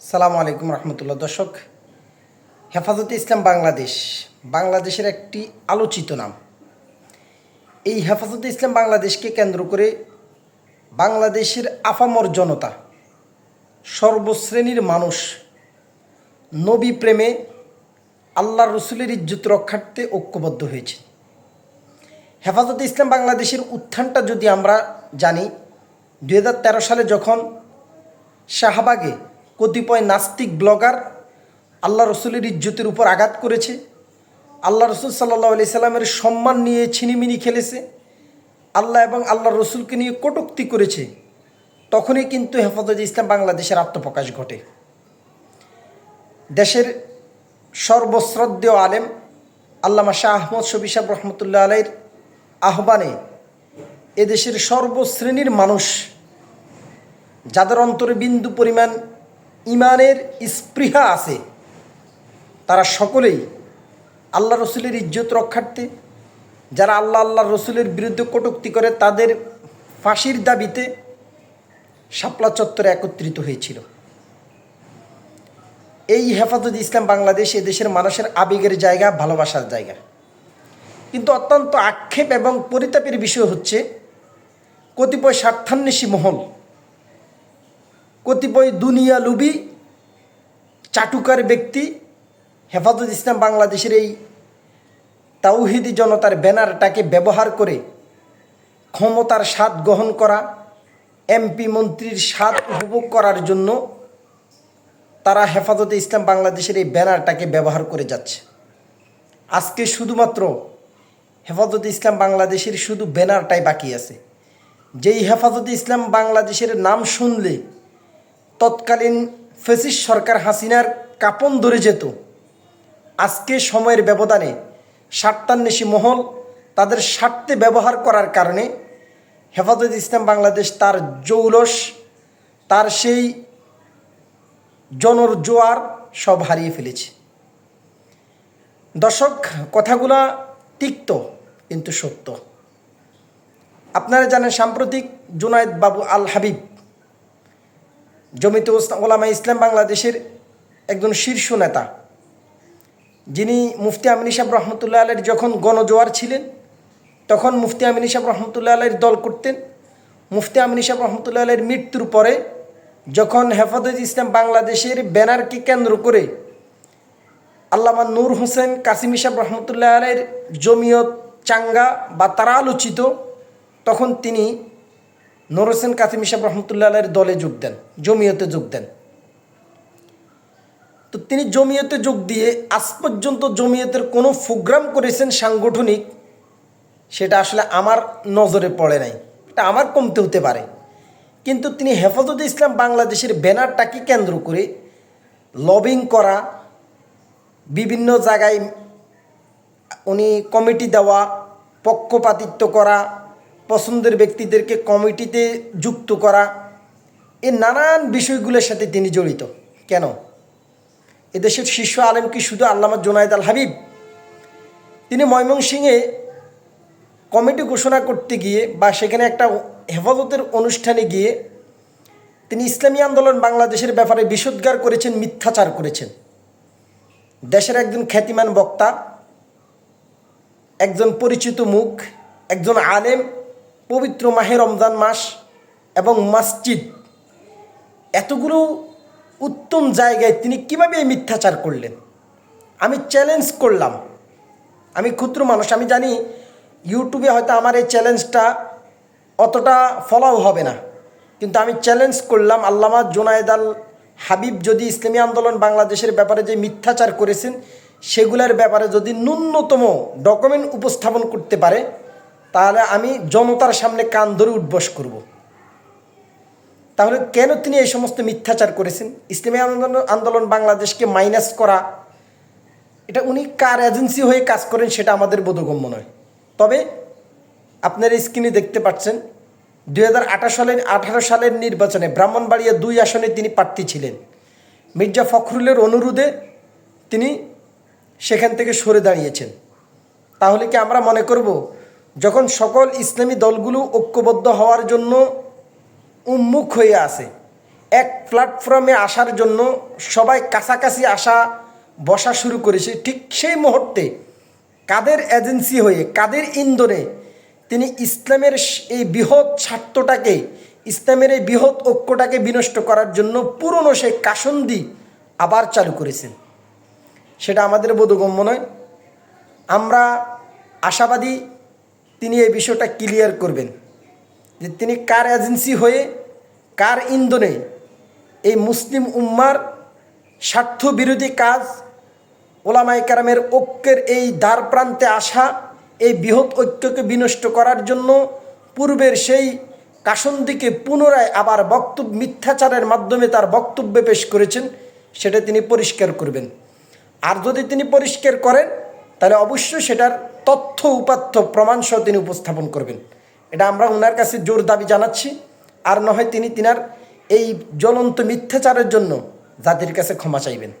সালামু আলাইকুম রহমতুল্লাহ। দর্শক, হেফাজতে ইসলাম বাংলাদেশ, বাংলাদেশের একটি আলোচিত নাম। এই হেফাজতে ইসলাম বাংলাদেশকে কেন্দ্র করে বাংলাদেশের আফামর জনতা, সর্বশ্রেণীর মানুষ, নবী প্রেমে আল্লাহ রসুলের ইজ্জত রক্ষার্থে ঐক্যবদ্ধ হয়েছে। হেফাজতে ইসলাম বাংলাদেশের উত্থানটা যদি আমরা জানি দু হাজার তেরো সালে যখন শাহবাগে কতিপয় নাস্তিক ব্লগার আল্লাহ রসুলের ইজ্জতের উপর আঘাত করেছে। আল্লাহ রসুল সাল্লাহ আলি সাল্লামের সম্মান নিয়ে ছিনিমিনি খেলেছে। আল্লাহ এবং আল্লাহ রসুলকে নিয়ে কটুক্তি করেছে। তখনই কিন্তু হেফাজত ইসলাম বাংলাদেশের আত্মপ্রকাশ ঘটে। দেশের সর্বশ্রদ্ধেয় আলেম আল্লামা শাহ আহমদ শবি সাহেব রহমতুল্লাহ আলাইর আহ্বানে এদেশের সর্বশ্রেণীর মানুষ, যাদের অন্তরে বিন্দু পরিমাণ ইমানের স্পৃহা আছে। তারা সকলেই আল্লাহ রসুলের ইজ্জত রক্ষার্থে, যারা আল্লাহ আল্লাহ রসুলের বিরুদ্ধে কটুক্তি করে, তাদের ফাঁসির দাবিতে শাপলা চত্বরে একত্রিত হয়েছিল। এই হেফাজত ইসলাম বাংলাদেশ এদেশের মানুষের আবেগের জায়গা, ভালোবাসার জায়গা। কিন্তু অত্যন্ত আক্ষেপ এবং পরিতাপের বিষয় হচ্ছে, কতিপয় স্বার্থান্বেষী মহল, কতিপয় দুনিয়া লুবি চাটুকার ব্যক্তি হেফাজত ইসলাম বাংলাদেশের এই তাওহিদি জনতার ব্যানারটাকে ব্যবহার করে ক্ষমতার স্বাদ গ্রহণ করা, এমপি মন্ত্রীর স্বাদ উপভোগ করার জন্য তারা হেফাজতে ইসলাম বাংলাদেশের এই ব্যানারটাকে ব্যবহার করে যাচ্ছে। আজকে শুধুমাত্র হেফাজতে ইসলাম বাংলাদেশের শুধু ব্যানারটাই বাকি আছে। যেই হেফাজতে ইসলাম বাংলাদেশের নাম শুনলে তৎকালীন ফেসিস সরকার হাসিনার কাপন ধরে যেত। আজকে সময়ের ব্যবধানে স্বার্থান্বেষী মহল তাদের স্বার্থে ব্যবহার করার কারণে হেফাজত ইসলাম বাংলাদেশ তার জৌলস, তার সেই জনর জোয়ার সব হারিয়ে ফেলেছে। দর্শক, কথাগুলা তিক্ত কিন্তু সত্য। আপনারা জানেন সাম্প্রতিক জুনায়দ বাবু আল হাবিব জমিতে ওলামা ইসলাম বাংলাদেশের একজন শীর্ষ নেতা। যিনি মুফতি আমিনী সাহেব রহমতুল্লাহ আলের যখন গণজোয়ার ছিলেন, তখন মুফতি আমিনী সাহেব রহমতুল্লাহ আলের দল করতেন। মুফতি আমিনী সাহেব রহমতুল্লাহ আলের মৃত্যুর পরে যখন হেফাজত ইসলাম বাংলাদেশের ব্যানারকে কেন্দ্র করে আল্লামা নূর হোসেন কাসিম সাহেব রহমতুল্লাহ আলের জমিয়ত চাঙ্গা বা তারা আলোচিত তখন তিনি নূর হোসেন কাসিম সাহেব রহমতুল্লাহ আলের দলে যোগ দেন, জমিয়তে যোগ দেন। তো তিনি জমিয়তে যোগ দিয়ে আজ পর্যন্ত জমিয়তের কোনো প্রোগ্রাম করেছেন সাংগঠনিক, সেটা আসলে আমার নজরে পড়ে নাই। এটা আমার কমতে হতে পারে। কিন্তু তিনি হেফাজতে ইসলাম বাংলাদেশের ব্যানারটাকে কেন্দ্র করে লবিং করা, বিভিন্ন জায়গায় উনি কমিটি দেওয়া, পক্ষপাতিত্ব করা পছন্দের ব্যক্তিদেরকে কমিটিতে যুক্ত করা এই নানান বিষয়গুলোর সাথে তিনি জড়িত। কেন? এদেশের শীর্ষ আলেম কি শুধু আল্লামা জোনায়দ আল হাবিব? তিনি ময়মনসিংহে কমিটি ঘোষণা করতে গিয়ে বা সেখানে একটা হেফাজতের অনুষ্ঠানে গিয়ে তিনি ইসলামী আন্দোলন বাংলাদেশের ব্যাপারে বিষোদ্গার করেছেন, মিথ্যাচার করেছেন। দেশের একজন খ্যাতিমান বক্তা, একজন পরিচিত মুখ, একজন আলেম পবিত্র মাহে রমজান মাস এবং মসজিদ। এতগুলো উত্তম জায়গায় তিনি কীভাবে এই মিথ্যাচার করলেন? আমি চ্যালেঞ্জ করলাম। আমি ক্ষুদ্র মানুষ, আমি জানি ইউটিউবে হয়তো আমার এই চ্যালেঞ্জটা অতটা ফলাও হবে না। কিন্তু আমি চ্যালেঞ্জ করলাম আল্লামা জোনায়েদ আল হাবিব যদি ইসলামী আন্দোলন বাংলাদেশের ব্যাপারে যে মিথ্যাচার করেছেন, সেগুলোর ব্যাপারে যদি ন্যূনতম ডকুমেন্ট উপস্থাপন করতে পারে তাহলে আমি জনতার সামনে কান ধরে উদ্বস করব। তাহলে কেন তিনি এই সমস্ত মিথ্যাচার করেছেন? ইসলামী আন্দোলন আন্দোলন বাংলাদেশকে মাইনাস করা, এটা উনি কার এজেন্সি হয়ে কাজ করেন সেটা আমাদের বোধগম্য নয়। তবে আপনারা স্ক্রিনে দেখতে পাচ্ছেন, দুই হাজার সালের, আঠারো সালের নির্বাচনে ব্রাহ্মণবাড়িয়া দুই আসনে তিনি প্রার্থী ছিলেন। মির্জা ফখরুলের অনুরোধে তিনি সেখান থেকে সরে দাঁড়িয়েছেন। তাহলে কি আমরা মনে করব যখন সকল ইসলামী দলগুলো ঐক্যবদ্ধ হওয়ার জন্য উন্মুখ হয়ে আছে, এক প্ল্যাটফর্মে আসার জন্য সবাই কাছাকাছি আসা, বসা শুরু করেছে, ঠিক সেই মুহূর্তে কাদের এজেন্সি হয়ে, কাদের ইন্ধনে তিনি ইসলামের এই বৃহৎ স্বার্থটাকে, ইসলামের এই বৃহৎ ঐক্যটাকে বিনষ্ট করার জন্য পুরনো সেই কাসন্দি আবার চালু করেছেন। সেটা আমাদের বোধগম্য নয়। আমরা আশাবাদী তিনি এই বিষয়টা ক্লিয়ার করবেন যে তিনি কার এজেন্সি হয়ে, কার ইন্ধনে এই মুসলিম উম্মার স্বার্থ বিরোধী কাজ ওলামাই কারামের ঐক্যের এই দ্বার প্রান্তে আসা, এই বৃহৎ ঐক্যকে বিনষ্ট করার জন্য পূর্বের সেই কাসন্দিকে পুনরায় আবার বক্তব্য, মিথ্যাচারের মাধ্যমে তার বক্তব্যে পেশ করেছেন, সেটা তিনি পরিষ্কার করবেন। আর যদি তিনি পরিষ্কার করেন, তাহলে অবশ্যই সেটার তথ্য উপাত্য প্রমাণসহ তিনি উপস্থাপন করবেন। এটা আমরা ওনার কাছে জোর দাবি জানাচ্ছি। আর নয়, তিনি তিনার এই জ্বলন্ত মিথ্যাচারের জন্য জাতির কাছে ক্ষমা চাইবেন।